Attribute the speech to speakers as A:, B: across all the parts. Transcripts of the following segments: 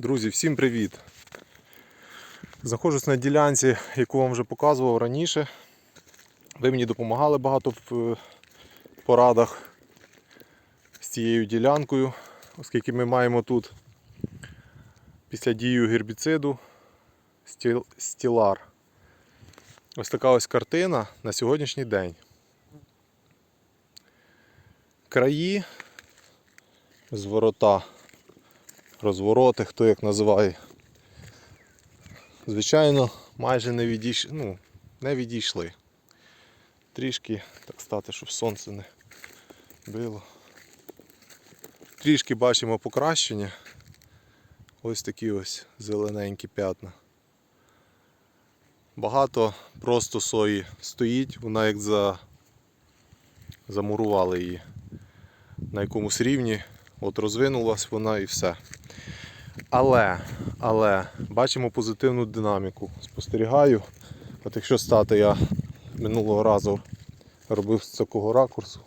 A: Друзі, всім привіт! Знаходжусь на ділянці, яку вам вже показував раніше. Ви мені допомагали багато в е, порадах з цією ділянкою, оскільки ми маємо тут після дію гербіциду стілар. Ось така ось картина на сьогоднішній день. Краї з ворота розвороти, хто як називає. Звичайно, майже не відійшли, ну, не відійшли. Трішки, так стати, щоб сонце не било. Трішки бачимо покращення. Ось такі ось зелененькі п'ятна. Багато просто сої стоїть, вона як за... замурували її на якомусь рівні. От розвинулась вона і все. Але, але бачимо позитивну динаміку. Спостерігаю. От якщо стати, я минулого разу робив з такого ракурсу.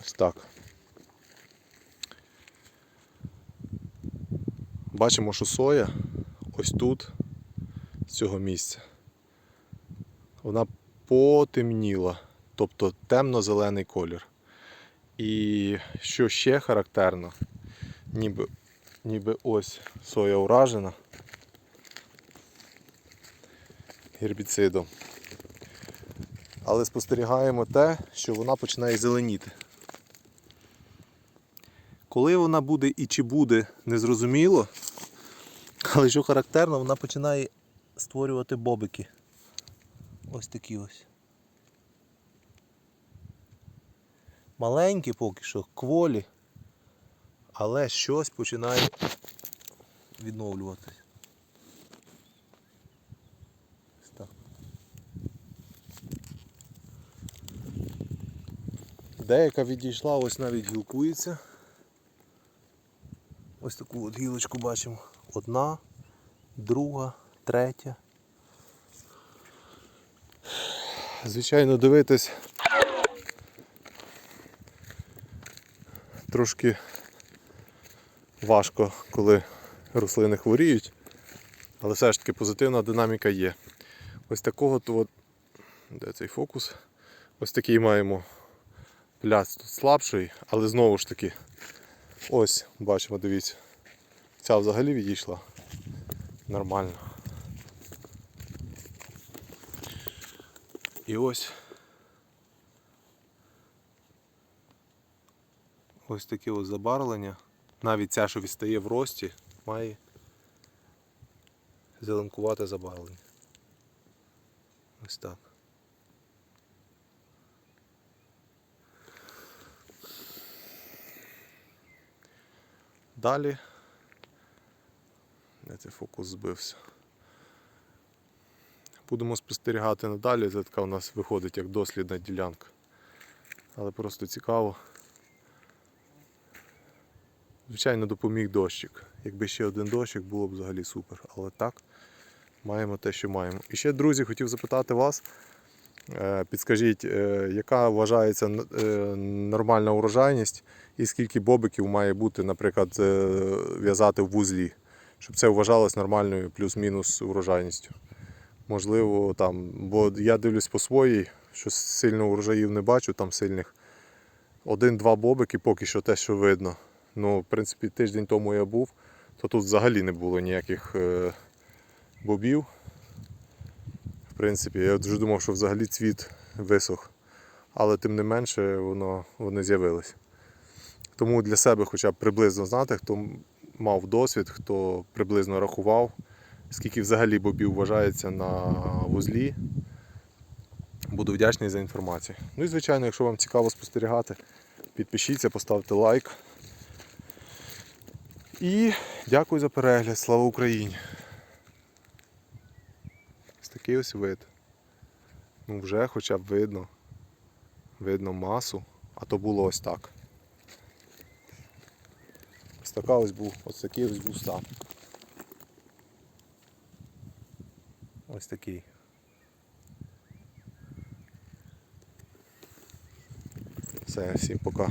A: Ось так. Бачимо, що соя ось тут, з цього місця. Вона потемніла, тобто темно-зелений колір. І що ще характерно, ніби, ніби ось соя уражена гербіцидом. Але спостерігаємо те, що вона починає зеленіти. Коли вона буде і чи буде, незрозуміло, але що характерно, вона починає створювати бобики. Ось такі ось. Маленькі поки що, кволі, але щось починає відновлюватись. Деяка відійшла, ось навіть гілкується. Ось таку от гілочку бачимо. Одна, друга, третя. Звичайно, дивитись трошки важко, коли рослини хворіють, але все ж таки позитивна динаміка є. Ось такого то от, де цей фокус? Ось такий маємо пляц тут слабший, але знову ж таки, ось бачимо, дивіться, ця взагалі відійшла нормально. І ось Ось таке ось забарвлення. Навіть ця, що відстає в рості, має зеленкувате забарвлення. Ось так. Далі. Де цей фокус збився. Будемо спостерігати надалі, це така у нас виходить як дослідна ділянка. Але просто цікаво. Звичайно, допоміг дощик. Якби ще один дощик, було б взагалі супер. Але так, маємо те, що маємо. І ще, друзі, хотів запитати вас. е, Підскажіть, е, яка вважається е, нормальна урожайність і скільки бобиків має бути, наприклад, в'язати в вузлі, щоб це вважалось нормальною плюс-мінус урожайністю. Можливо, там, бо я дивлюсь по своїй, що сильно урожаїв не бачу, там сильних. Один-два бобики поки що те, що видно. Ну, в принципі, тиждень тому я був, то тут взагалі не було ніяких е, бобів. В принципі, я дуже думав, що взагалі цвіт висох. Але тим не менше воно, вони з'явились. Тому для себе хоча б приблизно знати, хто мав досвід, хто приблизно рахував, скільки взагалі бобів вважається на вузлі. Буду вдячний за інформацію. Ну і звичайно, якщо вам цікаво спостерігати, підпишіться, поставте лайк. І дякую за перегляд. Слава Україні! Ось такий ось вид. Ну вже хоча б видно. Видно масу, а то було ось так. Ось така ось був, ось такий ось був стан. Ось такий. Все, всім пока.